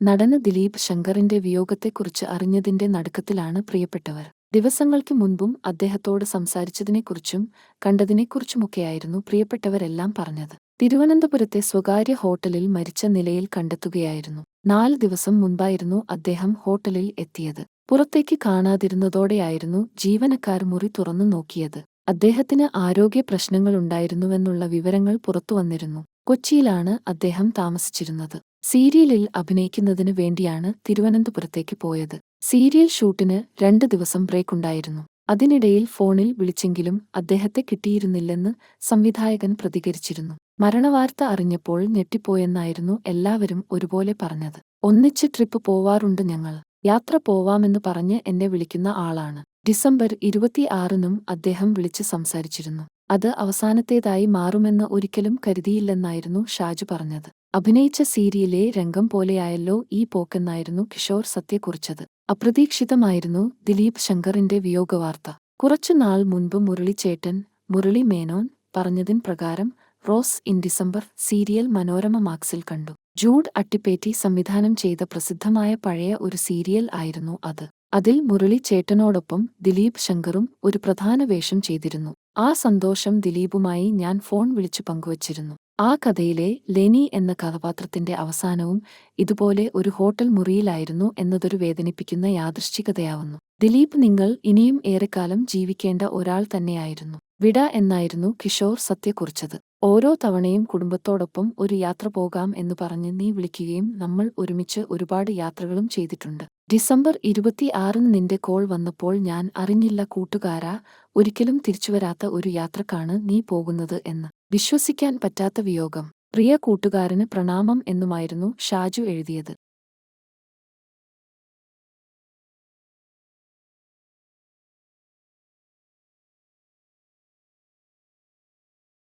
നടന് ദിലീപ് ശങ്കറിന്റെ വിയോഗത്തെക്കുറിച്ച് അറിഞ്ഞതിന്റെ നടുക്കത്തിലാണ് പ്രിയപ്പെട്ടവർ. ദിവസങ്ങൾക്ക് മുൻപും അദ്ദേഹത്തോട് സംസാരിച്ചതിനെക്കുറിച്ചും കണ്ടതിനെക്കുറിച്ചുമൊക്കെയായിരുന്നു പ്രിയപ്പെട്ടവരെല്ലാം പറഞ്ഞത്. തിരുവനന്തപുരത്തെ സ്വകാര്യ ഹോട്ടലിൽ മരിച്ച നിലയിൽ കണ്ടെത്തുകയായിരുന്നു. നാല് ദിവസം മുൻപായിരുന്നു അദ്ദേഹം ഹോട്ടലിൽ എത്തിയത്. പുറത്തേക്ക് കാണാതിരുന്നതോടെയായിരുന്നു ജീവനക്കാർ മുറി തുറന്നു നോക്കിയത്. അദ്ദേഹത്തിന് ആരോഗ്യ പ്രശ്നങ്ങളുണ്ടായിരുന്നുവെന്നുള്ള വിവരങ്ങൾ പുറത്തുവന്നിരുന്നു കൊച്ചിയിലാണ് അദ്ദേഹം താമസിച്ചിരുന്നത്. സീരിയലിൽ അഭിനയിക്കുന്നതിനു വേണ്ടിയാണ് തിരുവനന്തപുരത്തേക്ക് പോയത്. സീരിയൽ ഷൂട്ടിന് രണ്ട് ദിവസം ബ്രേക്ക് ഉണ്ടായിരുന്നു അതിനിടയിൽ ഫോണിൽ വിളിച്ചെങ്കിലും അദ്ദേഹത്തെ കിട്ടിയിരുന്നില്ലെന്ന് സംവിധായകൻ പ്രതികരിച്ചിരുന്നു. മരണവാർത്ത അറിഞ്ഞപ്പോൾ ഞെട്ടിപ്പോയെന്നായിരുന്നു എല്ലാവരും ഒരുപോലെ പറഞ്ഞത്. ഒന്നിച്ച് ട്രിപ്പ് പോവാറുണ്ട് ഞങ്ങൾ. യാത്ര പോവാമെന്ന് പറഞ്ഞ് എന്നെ വിളിക്കുന്ന ആളാണ്. ഡിസംബർ ഇരുപത്തിയാറിനും അദ്ദേഹം വിളിച്ച് സംസാരിച്ചിരുന്നു. അത് അവസാനത്തേതായി മാറുമെന്ന് ഒരിക്കലും കരുതിയില്ലെന്നായിരുന്നു ഷാജു പറഞ്ഞത്. അഭിനയിച്ച സീരിയലെ രംഗം പോലെയായല്ലോ ഈ പോക്കെന്നായിരുന്നു കിഷോർ സത്യ കുറിച്ചത് അപ്രതീക്ഷിതമായിരുന്നു ദിലീപ് ശങ്കറിന്റെ വിയോഗവാർത്ത. കുറച്ചുനാൾ മുൻപ് മുരളിച്ചേട്ടൻ മുരളി മേനോൻ പറഞ്ഞതിൻ പ്രകാരം rose in December serial Manorama മാക്സിൽ കണ്ടു. ജൂഡ് അട്ടിപ്പേറ്റി സംവിധാനം ചെയ്ത പ്രസിദ്ധമായ പഴയ ഒരു സീരിയൽ ആയിരുന്നു അത്. അതിൽ മുരളി ചേട്ടനോടൊപ്പം ദിലീപ് ശങ്കറും ഒരു പ്രധാന വേഷം ചെയ്തിരുന്നു. ആ സന്തോഷം ദിലീപുമായി ഞാൻ ഫോൺ വിളിച്ചു പങ്കുവച്ചിരുന്നു. ആ കഥയിലെ ലെനി എന്ന കഥാപാത്രത്തിന്റെ അവസാനവും ഇതുപോലെ ഒരു ഹോട്ടൽ മുറിയിലായിരുന്നു എന്നതൊരു വേദനിപ്പിക്കുന്ന യാദൃശ്ചികതയാവുന്നു. ദിലീപ് നിങ്ങൾ ഇനിയും ഏറെക്കാലം ജീവിക്കേണ്ട ഒരാൾ തന്നെയായിരുന്നു. വിട എന്നായിരുന്നു കിഷോർ സത്യ കുറിച്ചത് ഓരോ തവണയും കുടുംബത്തോടൊപ്പം ഒരു യാത്ര പോകാം എന്ന് പറഞ്ഞ് നീ വിളിക്കുകയും നമ്മൾ ഒരുമിച്ച് ഒരുപാട് യാത്രകളും ചെയ്തിട്ടുണ്ട്. ഡിസംബർ ഇരുപത്തിയാറിന് നിന്റെ കോൾ വന്നപ്പോൾ ഞാൻ അറിഞ്ഞില്ല കൂട്ടുകാരാ ഒരിക്കലും തിരിച്ചുവരാത്ത ഒരു യാത്രക്കാണ് നീ പോകുന്നത് എന്ന്. വിശ്വസിക്കാൻ പറ്റാത്ത വിയോഗം. പ്രിയ കൂട്ടുകാരന് പ്രണാമം എന്നുമായിരുന്നു ഷാജു എഴുതിയത്.